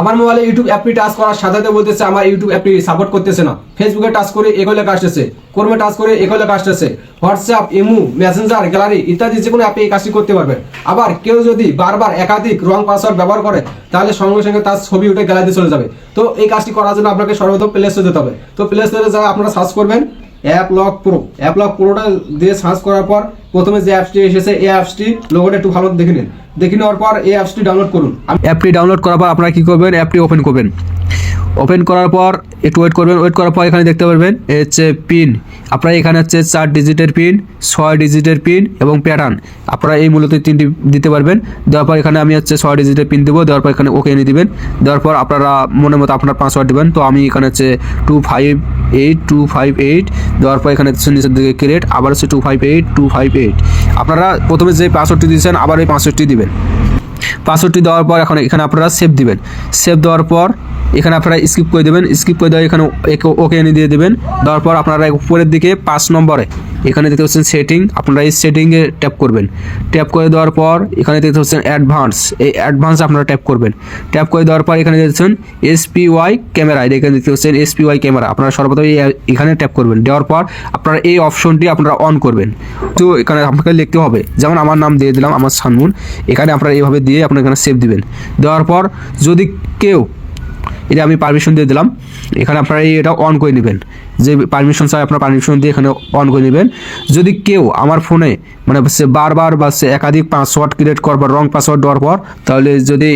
আমার মোবাইলে ইউটিউব অ্যাপটি টাচ করার সাথে সাথে বলতেছে, আমার ইউটিউব অ্যাপটি সাপোর্ট করতেছে না। ফেসবুকে টাচ করে এগো লেখা আসতেছে ক্রমে টাচ করে এগো লেখা আসতেছে। হোয়াটসঅ্যাপ ইমু মেসেঞ্জার গ্যালারি ইত্যাদি যে কোনো অ্যাপে এই কাজটি করতে পারবেন আবার কেউ যদি বারবার একাধিক রং পাসওয়ার্ড ব্যবহার করে, তাহলে সঙ্গে সঙ্গে তার ছবি উঠে গ্যালারিতে চলে যাবে। তো এই কাজটি করার জন্য আপনাকে সর্বপ্রথম প্লে স্টোরে যেতে হবে। তো প্লে স্টোরে যা আপনারা সার্চ করবেন app lock pro app lock প্রোটা দিয়ে সার্চ করার পর প্রথমে যে অ্যাপসটি এসেছে, এই অ্যাপসটি লোগোটা একটু ভালো দেখে নিন। দেখে নেওয়ার পর এই অ্যাপসটি ডাউনলোড করুন। অ্যাপটি ডাউনলোড করার পর আপনারা কী করবেন? অ্যাপটি ওপেন করবেন। ওপেন করার পর একটু ওয়েট করবেন। ওয়েট করার পর এখানে দেখতে পারবেন এ হচ্ছে পিন আপনারা এখানে হচ্ছে চার ডিজিটের পিন ছয় ডিজিটের পিন এবং প্যাটার্ন আপনারা এই মূলত তিনটি দিতে পারবেন। দেওয়ার পর এখানে আমি হচ্ছে ছয় ডিজিটের পিন দেবো। দেওয়ার পর এখানে ওকে এনে দিবেন। দেওয়ার পর আপনারা মনের মতো আপনার পাসওয়ার্ড দেবেন। তো আমি এখানে হচ্ছে two five eight two five eight দেওয়ার পর এখানে নিচের দিকে ক্রিয়েট আবার হচ্ছে two five eight two five eight আপনারা প্রথমে যে পাসওয়ার্ডটি দিয়েছেন, আবার ওই পাসওয়ার্ডটি দিবেন। পাসওয়ার্ডটি দেওয়ার পর এখন এখানে আপনারা সেভ দিবেন। সেভ দেওয়ার পর এখানে আপনারা স্কিপ করে দেবেন। স্কিপ করে দেওয়া এখানে ওকে এনে দিয়ে দেবেন। দেওয়ার পর আপনারা উপরের দিকে পাঁচ নম্বরে এখানে দেখতে পাচ্ছেন সেটিং আপনারা এই সেটিংয়ে ট্যাপ করবেন। ট্যাপ করে দেওয়ার পর এখানে দেখতে পাচ্ছেন অ্যাডভান্স এই অ্যাডভান্স আপনারা ট্যাপ করবেন। ট্যাপ করে দেওয়ার পর এখানে দেখছেন এসপিওয়াই ক্যামেরা এখানে দেখতে পাচ্ছেন এসপিওয়াই ক্যামেরা আপনারা সর্বপ্রথম এখানে ট্যাপ করবেন। দেওয়ার পর আপনারা এই অপশনটি আপনারা অন করবেন। তো এখানে আপনাকে লিখতে হবে, যেমন আমার নাম দিয়ে দিলাম, আমার সানমুন, এখানে আপনারা এইভাবে দিয়ে আপনারা এখানে সেভ দিবেন। দেওয়ার পর যদি কেউ এটা আমি পারমিশন দিয়ে দিলাম। এখানে আপনারা এটা অন করে নেবেন। যে পারমিশন চাই আপনার পারমিশন দিয়ে এখানে অন করে নেবেন। যদি কেউ আমার ফোনে মানে সে বারবার বা সে একাধিক পাসওয়ার্ড ক্রিয়েট করবার রং পাসওয়ার্ড দেওয়ার পর, তাহলে যদি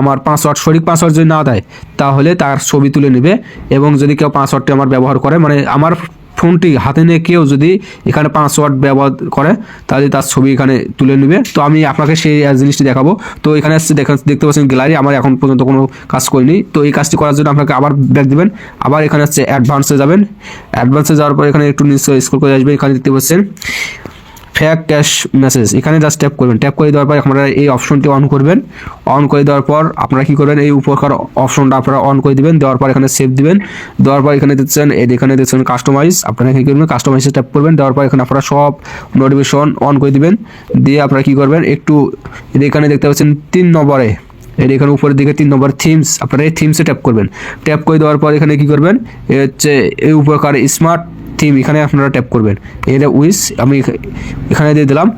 আমার পাসওয়ার্ড সঠিক পাসওয়ার্ড যদি না দেয়, তাহলে তার ছবি তুলে নেবে এবং যদি কেউ পাসওয়ার্ডটি আমার ব্যবহার করে মানে আমার ফোনটি হাতে নিয়ে কেউ যদি এখানে পাসওয়ার্ড ব্যবহার করে, তাহলে তার ছবি এখানে তুলে নেবে। তো আমি আপনাকে সেই জিনিসটি দেখাবো। তো এখানে আসছে দেখা, দেখতে পাচ্ছেন গ্যালারি আমার এখন পর্যন্ত কোনো কাজ করিনি। তো এই কাজটি করার জন্য আপনাকে আবার ব্যাক দেবেন। আবার এখানে হচ্ছে অ্যাডভান্সে যাবেন। অ্যাডভান্সে যাওয়ার পর এখানে একটু নিশ্চয় স্কুল করে আসবেন। এখানে দেখতে পাচ্ছেন ফ্যাক ক্যাশ মেসেজ এখানে জাস্ট ট্যাপ করবেন। ট্যাপ করে দেওয়ার পর আপনারা এই অপশনটি অন করবেন। অন করে দেওয়ার পর আপনারা কি করবেন? এই উপরকার অপশনটা আপনারা অন করে দিবেন। দেওয়ার পর এখানে সেভ দিবেন। দেওয়ার পর এখানে দিচ্ছেন এখানে দিচ্ছেন কাস্টমাইজ আপনারা কি করবেন? কাস্টমাইজে ট্যাপ করবেন। দেওয়ার পর এখানে আপনারা সব নোটিফিকেশন অন করে দিবেন। দিয়ে আপনারা কি করবেন? একটু এখানে দেখতে পাচ্ছেন, তিন নম্বরে। এর এখানে উপরের দিকে তিন নম্বর থিমস আপনারা এই থিমসে ট্যাপ করবেন। ট্যাপ করে দেওয়ার পর এখানে কি করবেন? হচ্ছে, এই উপরকার স্মার্ট থিম এখানে আপনারা ট্যাপ করবেন। এটা উইস আমি এখানে দিয়ে দিলাম।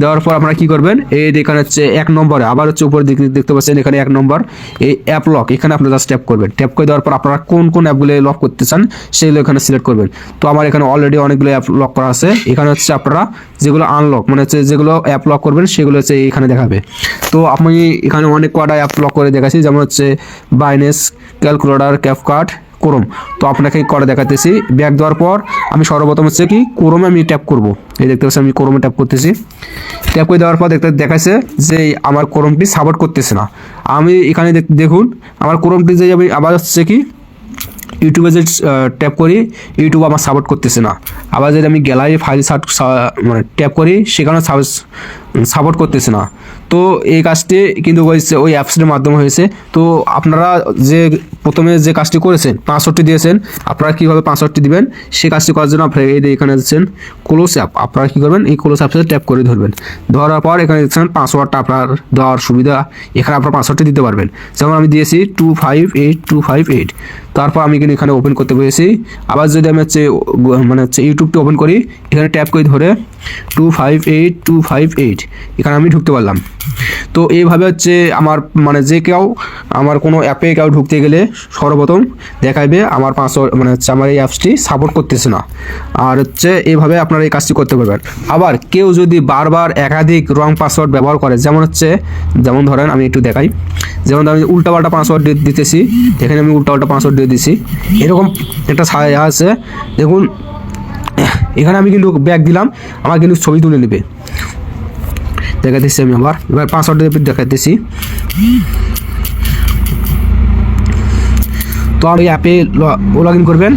দেওয়ার পর আপনারা কি করবেন? এই এখানে হচ্ছে এক নম্বরে, আবার হচ্ছে উপরে দেখতে পাচ্ছেন এখানে এক নম্বর, এই অ্যাপ লক এখানে আপনারা জাস্ট ট্যাপ করবেন। ট্যাপ করে দেওয়ার পর আপনারা কোন কোন অ্যাপগুলো লক করতে চান, সেগুলো এখানে সিলেক্ট করবেন। তো আমার এখানে অলরেডি অনেকগুলো অ্যাপ লক করা আছে। এখানে হচ্ছে আপনারা যেগুলো আনলক মানে হচ্ছে যেগুলো অ্যাপ লক করবেন, সেগুলো হচ্ছে এখানে দেখাবে। তো আমি এখানে অনেক কটা অ্যাপ লক করে দেখাচ্ছি, যেমন হচ্ছে বাইনেস ক্যালকুলেটার ক্যাপকার্ট ক্রোম তো আপনাকে করে দেখাতেছি। ব্যাক দেওয়ার পর আমি সর্বপ্রথম হচ্ছে কি ক্রোমে আমি ট্যাপ করব। এই দেখতে পাচ্ছি আমি ক্রোমে ট্যাপ করতেছি। ট্যাপ করে দেওয়ার পর দেখতে দেখাচ্ছে যে আমার ক্রোমটি সাপোর্ট করতেছে না। আমি এখানে দেখ- দেখুন, আমার ক্রোমটি যে আমি আবার হচ্ছে কি ইউটিউবে যে ট্যাপ করি ইউটিউব আমার সাপোর্ট করতেছে না। আবার যদি আমি গ্যালারি ফাইল মানে ট্যাপ করি, সেখানে সাপোর্ট করতেছে না। তো এই কাজটি কিন্তু ওই অ্যাপসের মাধ্যমে হয়েছে। তো আপনারা যে প্রথমে যে কাজটি করেছেন পাসওয়ার্ডটি দিয়েছেন, আপনারা কীভাবে পাসওয়ার্ডটি দিবেন? সেই কাজটি করার জন্য আপনারা এই এখানে দিচ্ছেন ক্লোজ অ্যাপ আপনারা কী করবেন? এই ক্লোজ অ্যাপসে ট্যাপ করে ধরবেন। ধরার পর এখানে দিচ্ছেন পাসওয়ার্ডটা আপনার দেওয়ার সুবিধা, এখানে আপনার পাসওয়ার্ডটি দিতে পারবেন। যেমন আমি দিয়েছি two five eight two five eight তারপর আমি কিন্তু এখানে ওপেন করতে পেরেছি। আবার যদি আমি হচ্ছে মানে হচ্ছে ইউটিউবটা ওপেন করি, এখানে ট্যাপ করে ধরে two five eight two five eight এখানে আমি ঢুকতে পারলাম। তো এইভাবে হচ্ছে আমার মানে যে কেউ, আমার কোনো অ্যাপে কেউ ঢুকতে গেলে সর্বপ্রথম দেখাইবে আমার পাসওয়ার্ড মানে হচ্ছে আমার এই অ্যাপসটি সাপোর্ট করতেছে না। আর হচ্ছে এইভাবে আপনারা এই কাজটি করতে পারবেন। আবার কেউ যদি বারবার একাধিক রং পাসওয়ার্ড ব্যবহার করে, যেমন হচ্ছে, যেমন ধরেন আমি একটু দেখাই, যেমন আমি উল্টাপাল্টা পাসওয়ার্ড দিতেছি, এখানে আমি উল্টাপাল্টা পাসওয়ার্ড দিয়ে দিছি, এরকম একটা ছায়া আছে। দেখুন, এখানে আমি কিন্তু ব্যাগ দিলাম আমার কিন্তু ছবি তুলে নেবে। দেখাতেছি আমি আবার। এবার পাসওয়ার্ড দেখাতেছি তো আর এই অ্যাপে লগ ইন করবেন।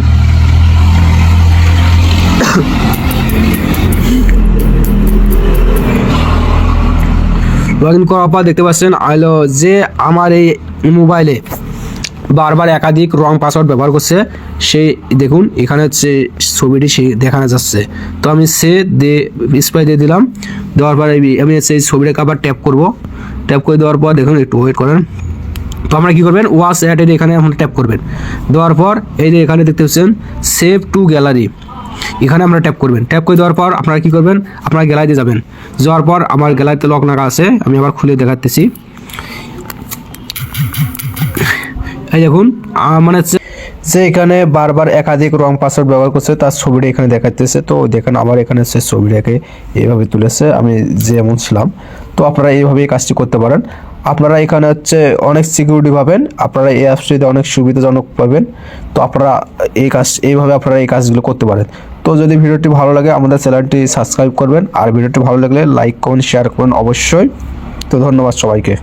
লগ ইন করার পর দেখতে পাচ্ছেন, আইলো যে আমার এই মোবাইলে বারবার একাধিক রং পাসওয়ার্ড ব্যবহার করছে, সেই দেখুন, এখানে হচ্ছে ছবিটি সে দেখানো যাচ্ছে। তো আমি সে দিয়ে স্প্রে দিয়ে দিলাম, দেওয়ার পর আমি এই ছবিটাকে আবার ট্যাপ করব। ট্যাপ করে দেওয়ার পর দেখুন, একটু ওয়েট করেন। তো আমরা কি করবেন? ওয়াশ অ্যাডেড এখানে এখন ট্যাপ করবেন। দেওয়ার পর এই যে এখানে দেখতে পাচ্ছেন সেভ টু গ্যালারি এখানে আমরা ট্যাপ করবেন। ট্যাপ করে দেওয়ার পর আপনারা কি করবেন? আপনারা গ্যালারিতে যাবেন। যাওয়ার পর আমার গ্যালারিতে লক লাগা আছে, আমি আবার খুলে দেখাতেছি। এই দেখুন মানে যে এখানে বারবার একাধিক রং পাসওয়ার্ড ব্যবহার করছে, তার ছবিটা এখানে দেখাতেছে তো দেখেন আমার এখানে সে ছবিটাকে এইভাবে তুলেছে। আমি যেমন ছিলাম, তো আপনারা এইভাবে এই কাজটি করতে পারেন। আপনারা এখানে হচ্ছে অনেক সিকিউরিটি পাবেন, আপনারা এই অ্যাপসটিতে অনেক সুবিধাজনক পাবেন। তো আপনারা এই কাজ, এইভাবে আপনারা এই কাজগুলো করতে পারেন। তো যদি ভিডিওটি ভালো লাগে, আমাদের চ্যানেলটি সাবস্ক্রাইব করবেন। আর ভিডিওটি ভালো লাগলে লাইক করুন শেয়ার করুন অবশ্যই। তো ধন্যবাদ সবাইকে।